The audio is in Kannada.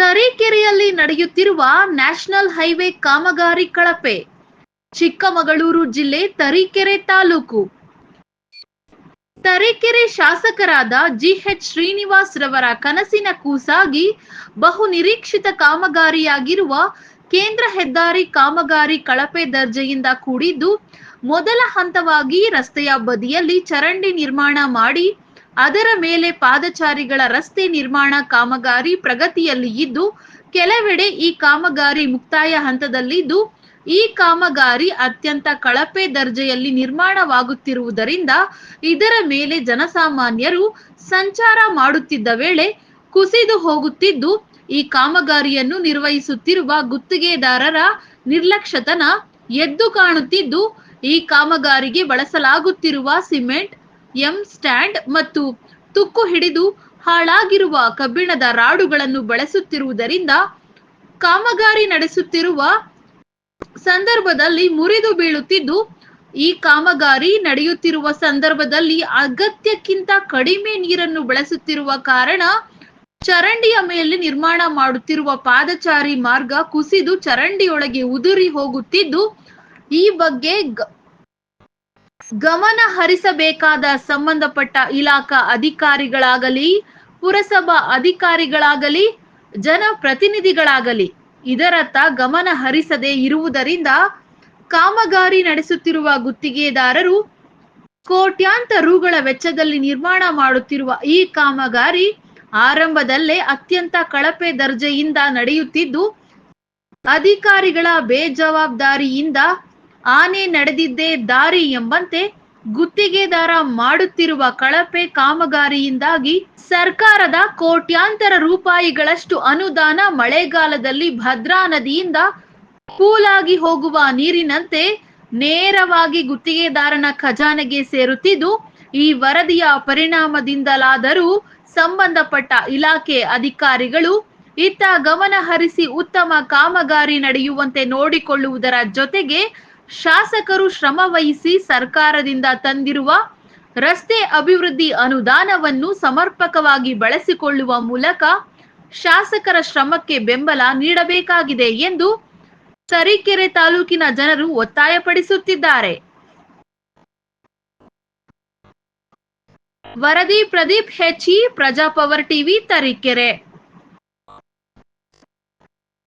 ತರೀಕೆರೆಯಲ್ಲಿ ನಡೆಯುತ್ತಿರುವ ನ್ಯಾಷನಲ್ ಹೈವೇ ಕಾಮಗಾರಿ ಕಳಪೆ, ಚಿಕ್ಕಮಗಳೂರು ಜಿಲ್ಲೆ ತರೀಕೆರೆ ತಾಲೂಕು. ತರೀಕೆರೆ ಶಾಸಕರಾದ ಜಿಎಚ್ ಶ್ರೀನಿವಾಸ್ ರವರ ಕನಸಿನ ಕೂಸಾಗಿ ಬಹು ನಿರೀಕ್ಷಿತ ಕಾಮಗಾರಿಯಾಗಿರುವ ಕೇಂದ್ರ ಹೆದ್ದಾರಿ ಕಾಮಗಾರಿ ಕಳಪೆ ದರ್ಜೆಯಿಂದ ಕೂಡಿದ್ದು, ಮೊದಲ ಹಂತವಾಗಿ ರಸ್ತೆಯ ಬದಿಯಲ್ಲಿ ಚರಂಡಿ ನಿರ್ಮಾಣ ಮಾಡಿ ಅದರ ಮೇಲೆ ಪಾದಚಾರಿಗಳ ರಸ್ತೆ ನಿರ್ಮಾಣ ಕಾಮಗಾರಿ ಪ್ರಗತಿಯಲ್ಲಿ ಇದ್ದು, ಕೆಲವೆಡೆ ಈ ಕಾಮಗಾರಿ ಮುಕ್ತಾಯ ಹಂತದಲ್ಲಿದ್ದು, ಈ ಕಾಮಗಾರಿ ಅತ್ಯಂತ ಕಳಪೆ ದರ್ಜೆಯಲ್ಲಿ ನಿರ್ಮಾಣವಾಗುತ್ತಿರುವುದರಿಂದ ಇದರ ಮೇಲೆ ಜನಸಾಮಾನ್ಯರು ಸಂಚಾರ ಮಾಡುತ್ತಿದ್ದ ವೇಳೆ ಕುಸಿದು ಹೋಗುತ್ತಿದ್ದು, ಈ ಕಾಮಗಾರಿಯನ್ನು ನಿರ್ವಹಿಸುತ್ತಿರುವ ಗುತ್ತಿಗೆದಾರರ ನಿರ್ಲಕ್ಷ್ಯತನ ಎದ್ದು ಕಾಣುತ್ತಿದ್ದು, ಈ ಕಾಮಗಾರಿಗೆ ಬಳಸಲಾಗುತ್ತಿರುವ ಸಿಮೆಂಟ್ ಎಂ ಸ್ಟ್ಯಾಂಡ್ ಮತ್ತು ತುಕ್ಕು ಹಿಡಿದು ಹಾಳಾಗಿರುವ ಕಬ್ಬಿಣದ ರಾಡುಗಳನ್ನು ಬಳಸುತ್ತಿರುವುದರಿಂದ ಕಾಮಗಾರಿ ನಡೆಸುತ್ತಿರುವ ಸಂದರ್ಭದಲ್ಲಿ ಮುರಿದು ಬೀಳುತ್ತಿದ್ದು, ಈ ಕಾಮಗಾರಿ ನಡೆಯುತ್ತಿರುವ ಸಂದರ್ಭದಲ್ಲಿ ಅಗತ್ಯಕ್ಕಿಂತ ಕಡಿಮೆ ನೀರನ್ನು ಬಳಸುತ್ತಿರುವ ಕಾರಣ ಚರಂಡಿಯ ಮೇಲೆ ನಿರ್ಮಾಣ ಮಾಡುತ್ತಿರುವ ಪಾದಚಾರಿ ಮಾರ್ಗ ಕುಸಿದು ಚರಂಡಿಯೊಳಗೆ ಉದುರಿ ಹೋಗುತ್ತಿದ್ದು, ಈ ಬಗ್ಗೆ ಗಮನ ಹರಿಸಬೇಕಾದ ಸಂಬಂಧಪಟ್ಟ ಇಲಾಖಾ ಅಧಿಕಾರಿಗಳಾಗಲಿ, ಪುರಸಭಾ ಅಧಿಕಾರಿಗಳಾಗಲಿ, ಜನಪ್ರತಿನಿಧಿಗಳಾಗಲಿ ಇದರತ್ತ ಗಮನ ಹರಿಸದೇ ಇರುವುದರಿಂದ ಕಾಮಗಾರಿ ನಡೆಸುತ್ತಿರುವ ಗುತ್ತಿಗೆದಾರರು ಕೋಟ್ಯಾಂತರ ರುಗಳ ವೆಚ್ಚದಲ್ಲಿ ನಿರ್ಮಾಣ ಮಾಡುತ್ತಿರುವ ಈ ಕಾಮಗಾರಿ ಆರಂಭದಲ್ಲೇ ಅತ್ಯಂತ ಕಳಪೆ ದರ್ಜೆಯಿಂದ ನಡೆಯುತ್ತಿದ್ದು, ಅಧಿಕಾರಿಗಳ ಬೇಜವಾಬ್ದಾರಿಯಿಂದ ಆನೆ ನಡೆದಿದ್ದೇ ದಾರಿ ಎಂಬಂತೆ ಗುತ್ತಿಗೆದಾರ ಮಾಡುತ್ತಿರುವ ಕಳಪೆ ಕಾಮಗಾರಿಯಿಂದಾಗಿ ಸರ್ಕಾರದ ಕೋಟ್ಯಾಂತರ ರೂಪಾಯಿಗಳಷ್ಟು ಅನುದಾನ ಮಳೆಗಾಲದಲ್ಲಿ ಭದ್ರಾ ನದಿಯಿಂದ ಪೂಲಾಗಿ ಹೋಗುವ ನೀರಿನಂತೆ ನೇರವಾಗಿ ಗುತ್ತಿಗೆದಾರನ ಖಜಾನೆಗೆ ಸೇರುತ್ತಿದ್ದು, ಈ ವರದಿಯ ಪರಿಣಾಮದಿಂದಲಾದರೂ ಸಂಬಂಧಪಟ್ಟ ಇಲಾಖೆ ಅಧಿಕಾರಿಗಳು ಇತ್ತ ಗಮನ ಹರಿಸಿ ಉತ್ತಮ ಕಾಮಗಾರಿ ನಡೆಯುವಂತೆ ನೋಡಿಕೊಳ್ಳುವುದರ ಜೊತೆಗೆ ಶಾಸಕರು ಶ್ರಮ ವಹಿಸಿ ಸರ್ಕಾರದಿಂದ ತಂದಿರುವ ರಸ್ತೆ ಅಭಿವೃದ್ಧಿ ಅನುದಾನವನ್ನು ಸಮರ್ಪಕವಾಗಿ ಬಳಸಿಕೊಳ್ಳುವ ಮೂಲಕ ಶಾಸಕರ ಶ್ರಮಕ್ಕೆ ಬೆಂಬಲ ನೀಡಬೇಕಾಗಿದೆ ಎಂದು ತರೀಕೆರೆ ತಾಲೂಕಿನ ಜನರು ಒತ್ತಾಯಪಡಿಸುತ್ತಿದ್ದಾರೆ. ವರದಿ ಪ್ರದೀಪ್ ಹೆಚಿ ಪ್ರಜಾಪವರ್ ಟಿವಿ, ತರೀಕೆರೆ.